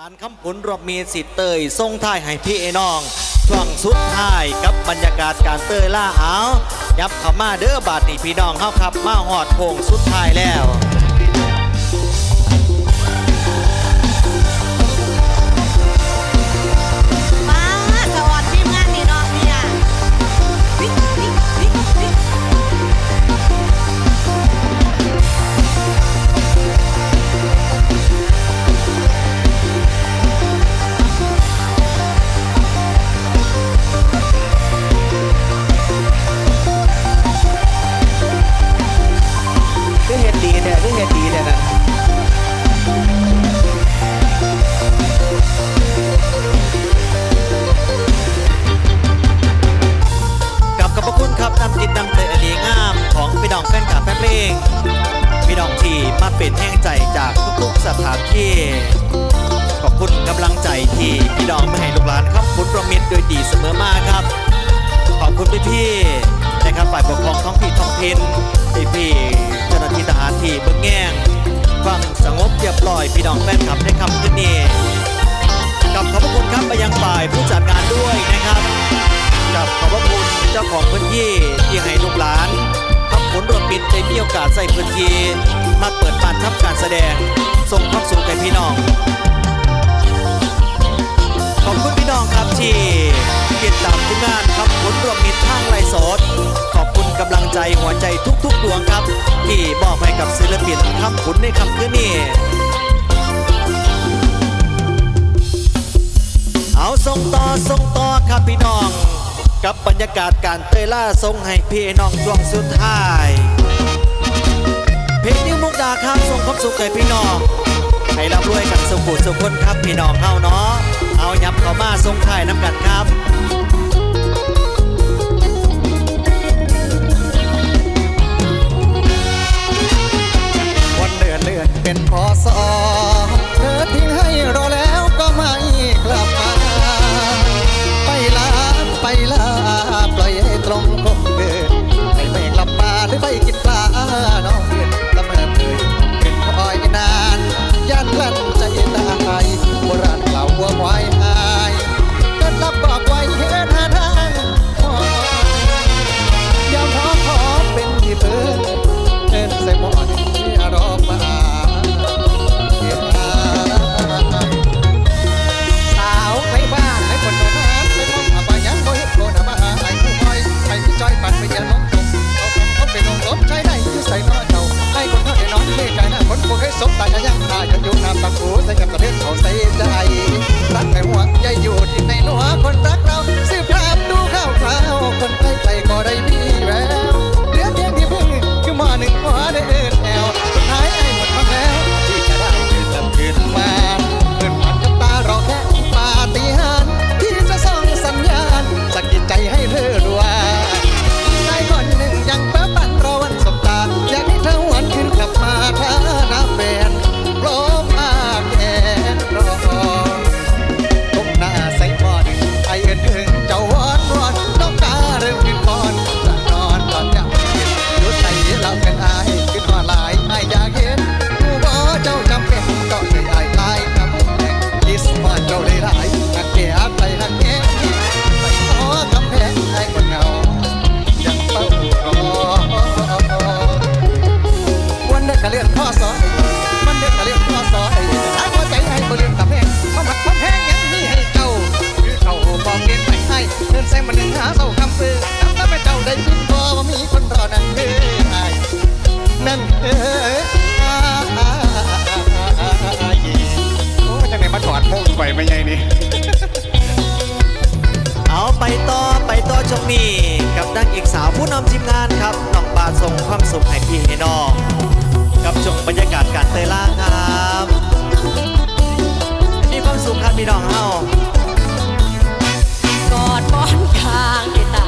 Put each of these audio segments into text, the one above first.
หลานคำผลรวมมีสิทธิ์เตยทรงท่ายให้พี่ไอ้น้องช่วงสุดท้ายกับบรรยากาศการเตยล่าเอายับข้ามาเด้อบาดนี่พี่น้องเข้าครับ มาหอดโพงสุดท้ายแล้ว ฟนคลับในคำคืนนี้กับขอบพระคุณครับไปยังฝ่ายผู้จัดงานด้วยนะครับกับขอบพระคุณเจ้าของพื้นที่ที่ให้ลูกหลานทำผลรถมปิดได้มีโอกาสใส่พื้นที่มาเปิดบานทับการแสดงส่งความสุขแก่พี่น้อง ขอบคุณพี่น้องครับที่ติดตามทุกงานครับผลรวมมิตรทางไรสดขอบคุณกำลังใจหัวใจทุกๆดวงครับ ที่บอกให้กับศิลปินคำผลในคำคืนนี้ เอาส่งต่อส่งต่อครับพี่น้อง กับบรรยากาศการเตยล่าส่งให้พี่น้องช่วงสุดท้าย เพลงนิ้วมุกดาครับส่งความสุขแก่พี่น้องให้เร่ำรวยกันสุขุสุขคนครับพี่น้องเฮาเนาะเอายับเข้ามาส่งท้ายน้ำกันครับ นางเอกสาวผู้นำทีมงานครับน้องบาส่งความสุขให้พี่ให้น้องกับชมบรรยากาศการเตะล่าครับมีความสุขครับพี่น้องเฮากอดบอนข้างที่ตา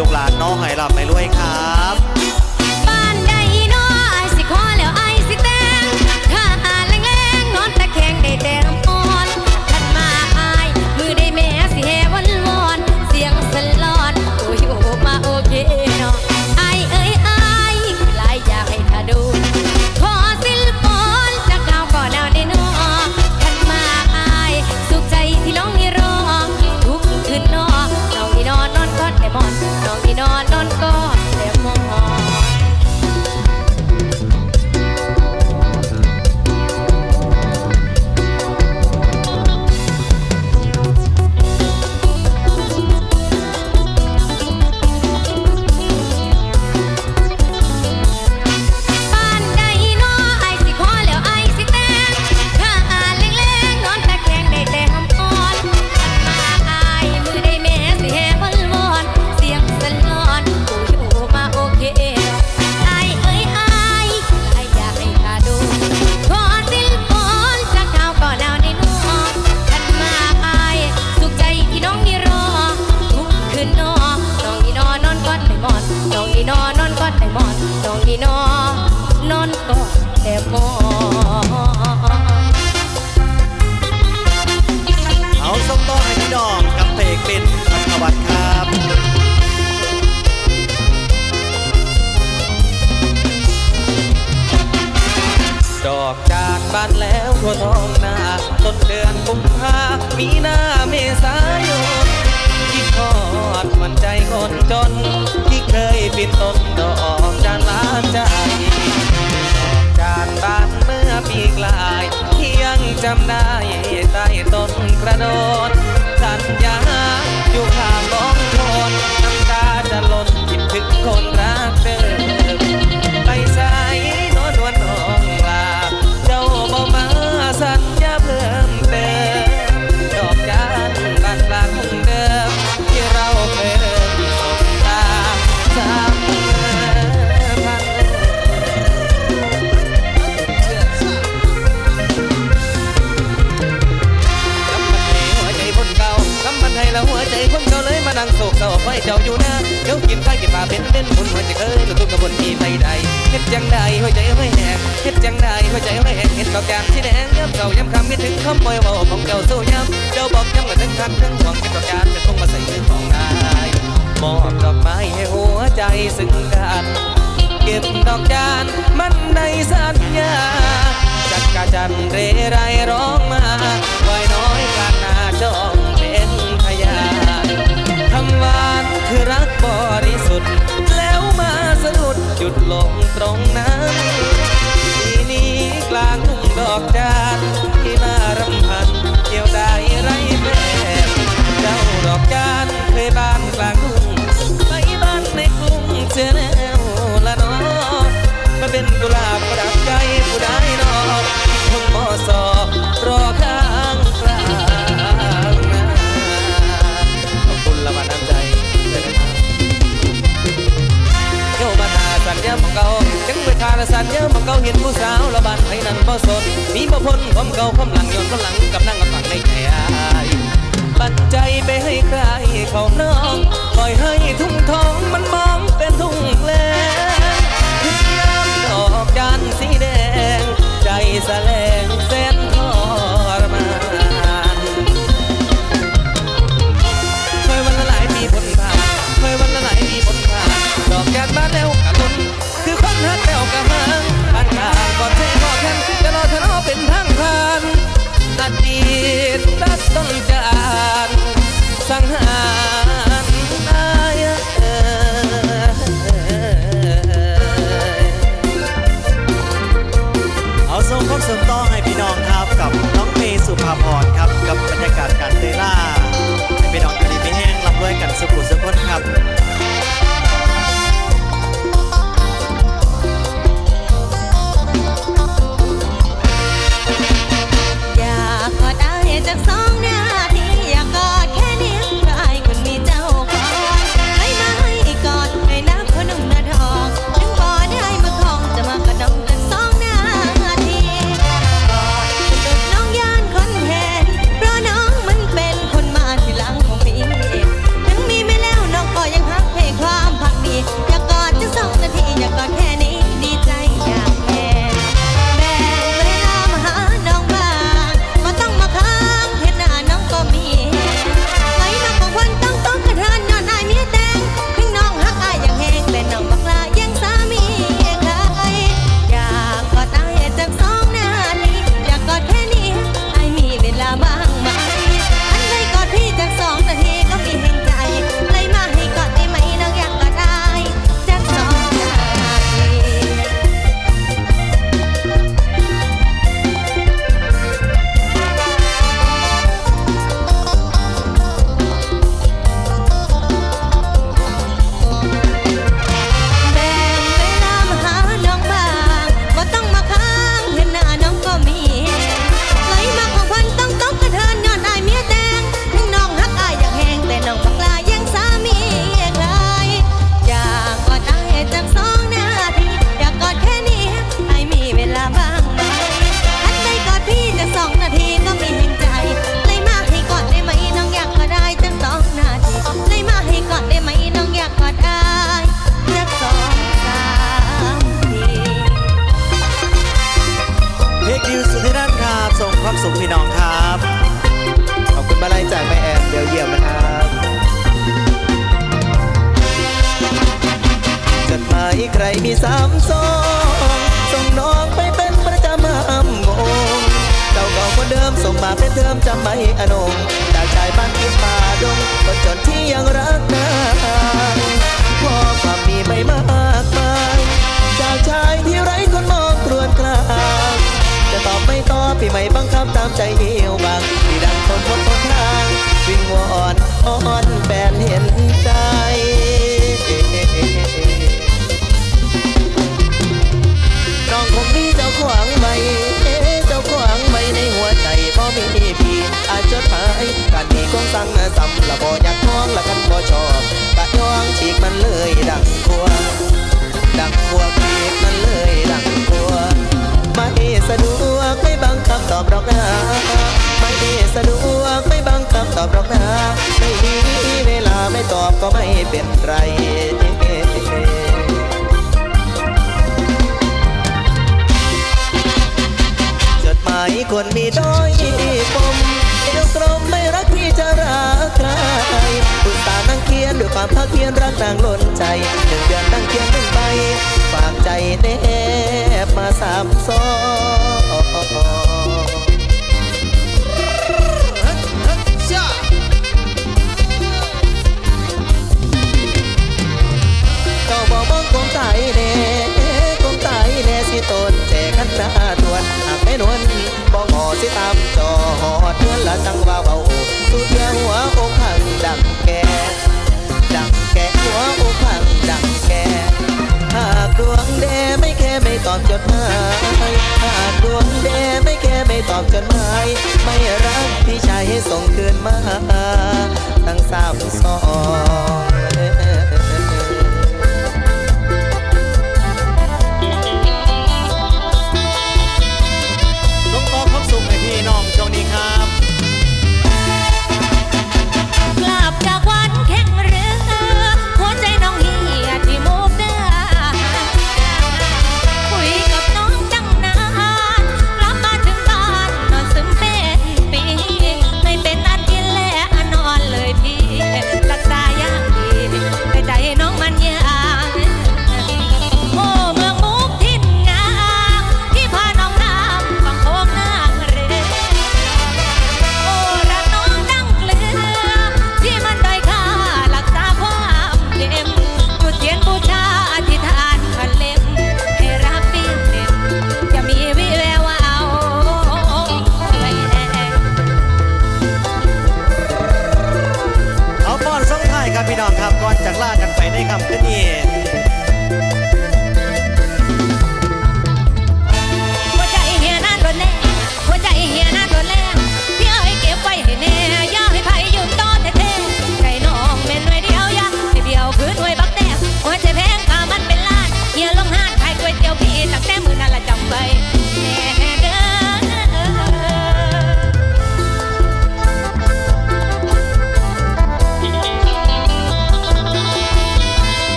ลูกหลานน้องให้ร่ จำได้ใต้ต้นกระโดดสัญญาอยู่ข้างล้องโคนน้ำตาจะหล่นคิดถึงคนรั ให้เจ้าอยู่นะเจ้ากินไฟกินปลาเป็นเป็นบุญหัวใจเอ้ยลูกตุ้มกับบนอีไม่ได้เฮ็ดจังได้หัวใจไม่แหกเฮ็ดจังได้หัวใจไม่แหกเห็นกอกามที่แดงย้ำเก่าย้ำคำไม่ถึงคำมวยเบาของเก่าสู้ย้ำเจ้าบอกย้ำกันทั้งคันทั้งห่วงเป็นกอกามเป็นพงมาใส่เรื่อของนายมอบดอกไม้ให้หัวใจซึ่งกันเก็บดอกจานมันในสัญญาจักกะจันเรไรร้องมาือรักบริสุทธิ์ แล้วมาสะดุดยุดลงตรงนั้นที่นี้กลางทุ่งดอกจ้า คนความเก่าความหลัง ที่ไม่บังคับตามใจเอวบางที่ดังคนหมดทนทางวิ่งวอนอ้อนแฟนเห็น หนาไม่ได้สะดวกไม่บังคับตอบหรอกนะไม่มีเวลาไม่ตอบก็ไม่เป็นไรจดหมายคนมีด้อยปมเอวกรมไม่รักพี่จะรักใครคุณตานั่งเคียนด้วยความภาคเพียนรักนางล้นใจหนึ่งเดือนนั่งเคียนหนึ่งใบฝากใจแนบมาสามซ้อ บ่งอสิตามจอหอดเทือนละจังว่าเบาสุดเทียหัวอกพังดังแกดังแกหัวอกพังดังแกหากดวงแดไม่แค่ไม่ตอบจดหมายหากดวงแดไม่แค่ไม่ตอบจดหมายไม่รักพี่ชายให้ส่งคืนมาตั้งสาวสอน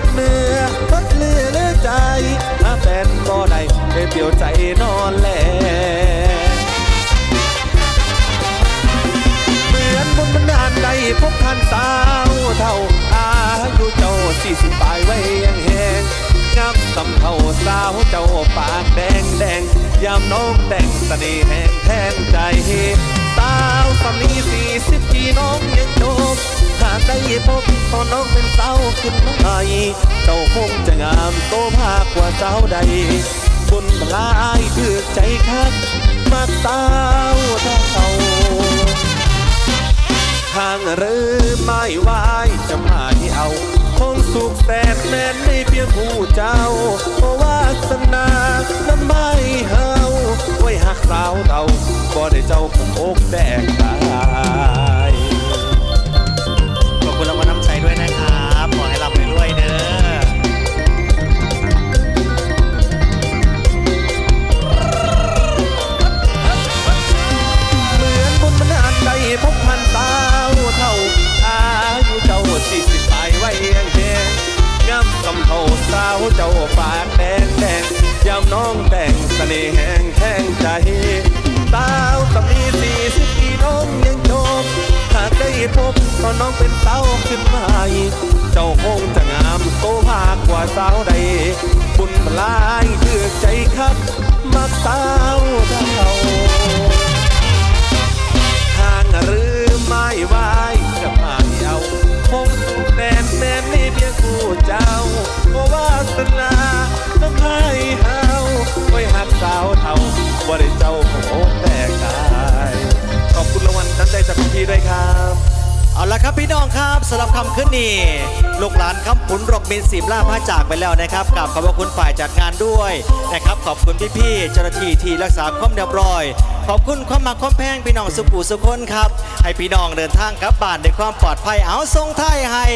ดเนื้อพัดเลือใจถ้าแฟนก็ได้เเปียวใจนอนแลเหมือนบนบันดาลใดพบท่านสาวเท่าอายุเจ้าสี่สิบปลายไว้ยังแหงงับสำเท่าสาวเจ้าปากแดงแดงยามน้องแต่งสเสน่ห์แห่งแทนใจ สาวสำนีสี่สิบปีน้องยังโจบหากได้พบตอนน้องเป็นสาวขึ้นมาอีกเจ้าคงจะงามโตภาคกว่าสาวใดบุญบลายคือใจคักมาสาวเท่าทางหรือไม่ไหวจะมาที่เอา คงสุขแสนแม้นในเพียงผู้เจ้าเพราะว่าส นานั้นไม่เฮาไว้หักสาวเต่าบ่ได้เจ้าคงอกแดกตาย น่ห์แห้งแห้งใจสาวสำนีสี่สิบปีน้องยังโจมหากได้พบตอนน้องเป็นสาวขึ้นมาเจ้าคงจะงามโตภาคกว่าสาวใด บุญพลายเลือกใจคักมักสาวเท่าทางหรือไม่ไหวจะมาเดียวคง เพียงคู่เจ้าเพราะวาสนาน้ำให้เฮาไว้หักสาวเท่าว่าได้เจ้าของโอ้แตกตาย ขอบคุณรางวัลน้ำใจจากพี่ด้วยครับ เอาละครับพี่น้องครับสำหรับคำขึ้นนี่ลูกหลานคำผุนรบมินสีบล่าพระจากไปแล้วนะครับกราบขอบพระคุณฝ่ายจัดงานด้วยนะครับขอบคุณพี่ๆเจ้าหน้าที่ที่รักษาความเรียบร้อย ขอบคุณความมาความแพงพี่น้องสุขุสุขคนครับ ให้พี่น้องเดินทางกลับบ้านด้วยความปลอดภัยเอาทรงไทยให้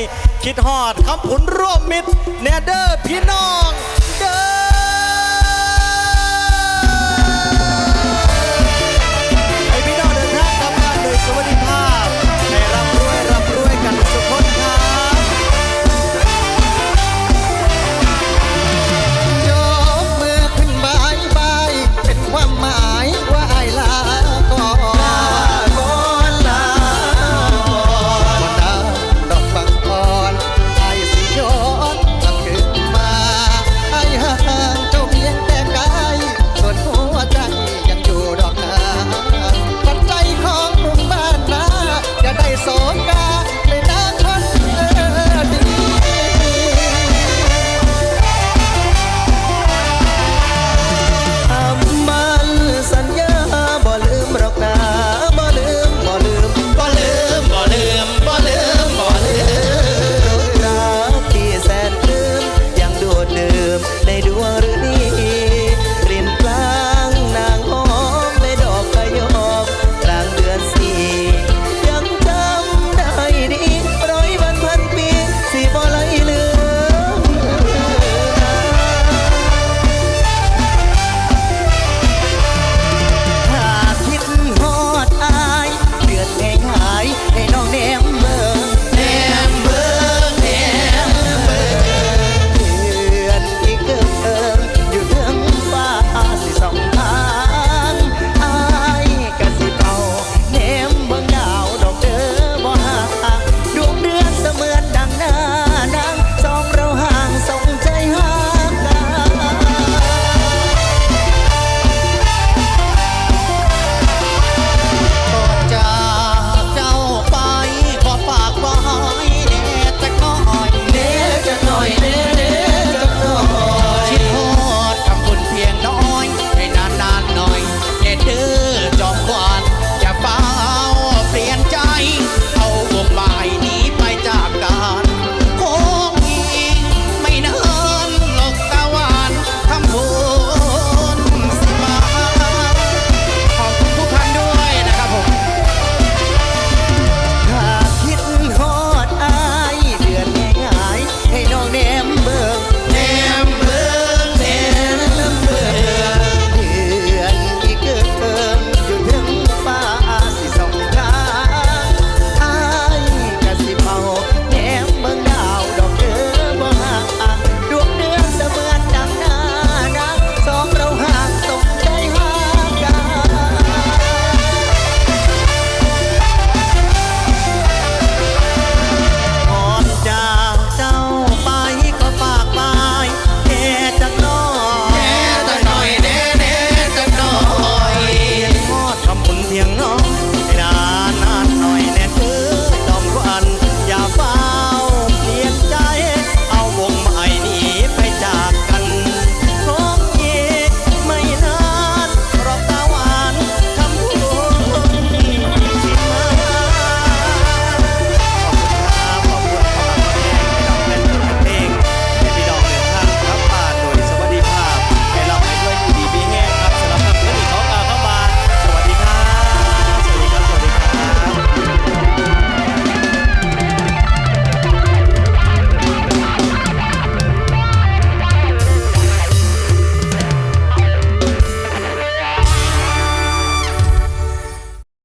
คิดฮอดคำผุนร่วมมิตรเนเดอร์พี่น้องเด้อ